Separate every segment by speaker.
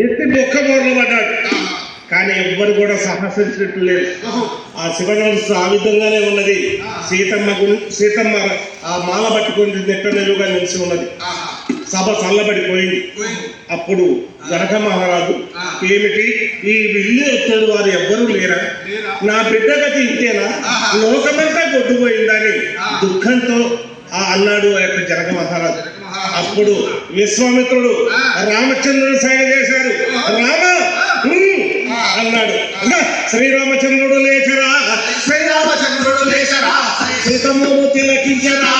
Speaker 1: ఎత్తి బొక్క బోర్లు పడ్డాడు. కానీ ఎవ్వరు కూడా సాహసించినట్టు లేదు. ఆ శివధనుస్సు ఆ విధంగానే ఉన్నది. సీతమ్మ సీతమ్మ ఆ మాల పట్టుకుని నెట్ట నిలువుగా నిలిచి ఉన్నది. సభ చల్లబడిపోయింది. అప్పుడు జనక మహారాజు ఏమిటి? ఈ విల్లు ఎత్తడు వారు ఎవ్వరూ లేరా? నా బిడ్డ గతి ఇంతేనా? లోకమంతా కొట్టుపోయిందని దుఃఖంతో ఆ అన్నాడు ఆ యొక్క జనక మహారాజు. అప్పుడు విశ్వామిత్రుడు రామచంద్రుడు సైగ చేశారు. రామ! అన్నాడు. అన్నా, శ్రీరామచంద్రుడు లేచరా.
Speaker 2: శ్రీరామచంద్రుడు లేచరా.
Speaker 1: సీతమ్మను తిలకించరా.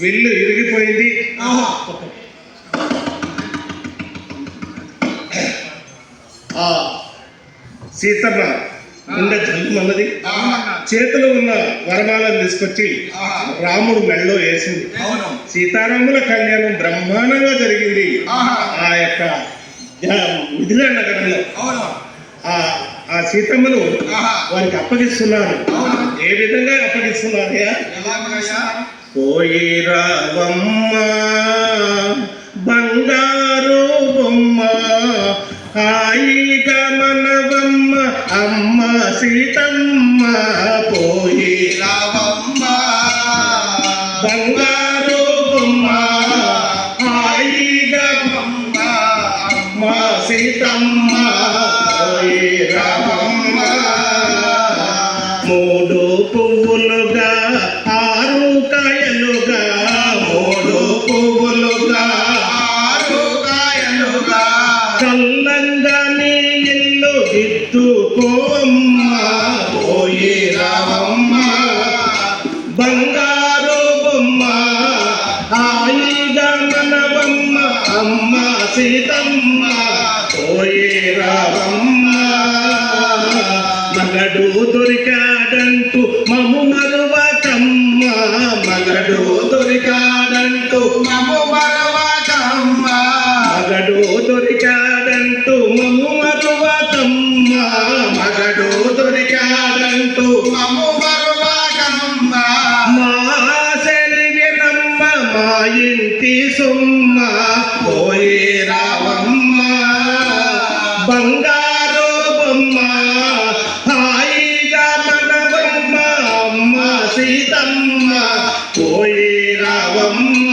Speaker 1: విల్లు ఇరిగిపోయింది. ఆ సీతమ్మ గుండె జల్లుమన్నది చేతిలో ఉన్న వరమాలను తీసుకొచ్చి రాముడు మెళ్ళో వేసింది.
Speaker 2: అవును.
Speaker 1: సీతారాముల కళ్యాణం బ్రహ్మాండంగా జరిగింది. ఆ యొక్క మిథిలా నగరంలో.
Speaker 2: అవును.
Speaker 1: ఆ ఆ సీతమ్మను. వారికి అప్పగిస్తున్నారు. ఏ విధంగా అప్పగిస్తున్నారయ్యా పోయి రావమ్మ బంగారు బొమ్మ హాయిగా మనవమ్మ అమ్మ సీతమ్మ పోయి
Speaker 2: రావమ్మ
Speaker 1: బంగారు బొమ్మ హాయిగా
Speaker 2: అమ్మ
Speaker 1: అమ్మ సీతమ్మ పోయి రావమ్మ. చల్లంగా ఇల్లు దిద్దుకోమ్మ పోయి రావమ్మ. బంగారు బొమ్మ హాయిగా మనవమ్మ అమ్మ సీతమ్మ. పోయి రావమ్మ. మగడు దొరికాడంటూ మమ్మ మగడు దొరికాడంటూ
Speaker 2: మము మరువకమ్మ
Speaker 1: మగడు దొరికాడంటూ మము మరవకమ్మ మా సెలివినమ్మ మా ఇంటి సుమ్మ. పోయి రావమ్మ. బంగారు బొమ్మ హాయిగా మనవమ్మ అమ్మ సీతమ్మ పోయే రావమ్మ.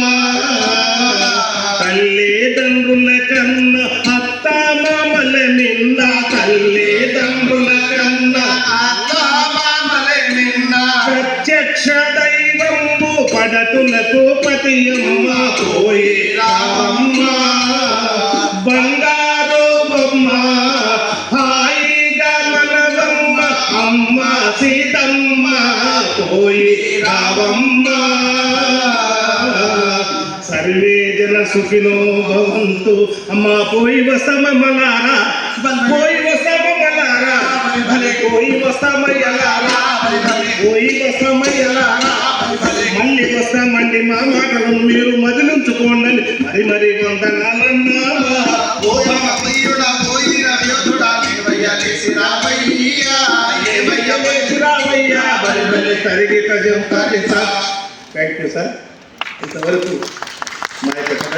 Speaker 1: దైవము పడతులకు పతియమ్మ పోయి రావమ్మ బంగారు బొమ్మ హాయిగా మనవమ్మ అమ్మ సీతమ్మ పోయి రామమ్మ. సర్వే జన సుఖినో భవంతు. అమ్మ పోయి వసమ మనారా పోయి వసమ వస్తమలారా పోయి వస్తమయ్యలారా పోయి వస్తమయ్యలారా మళ్ళీ వస్తామండి మా మాటలను మీరు మదిలించుకోండి మరి మరి వందనాలన్నా. తరిగి తజం థ్యాంక్ యూ సార్ ఇంతవరకు మా యొక్క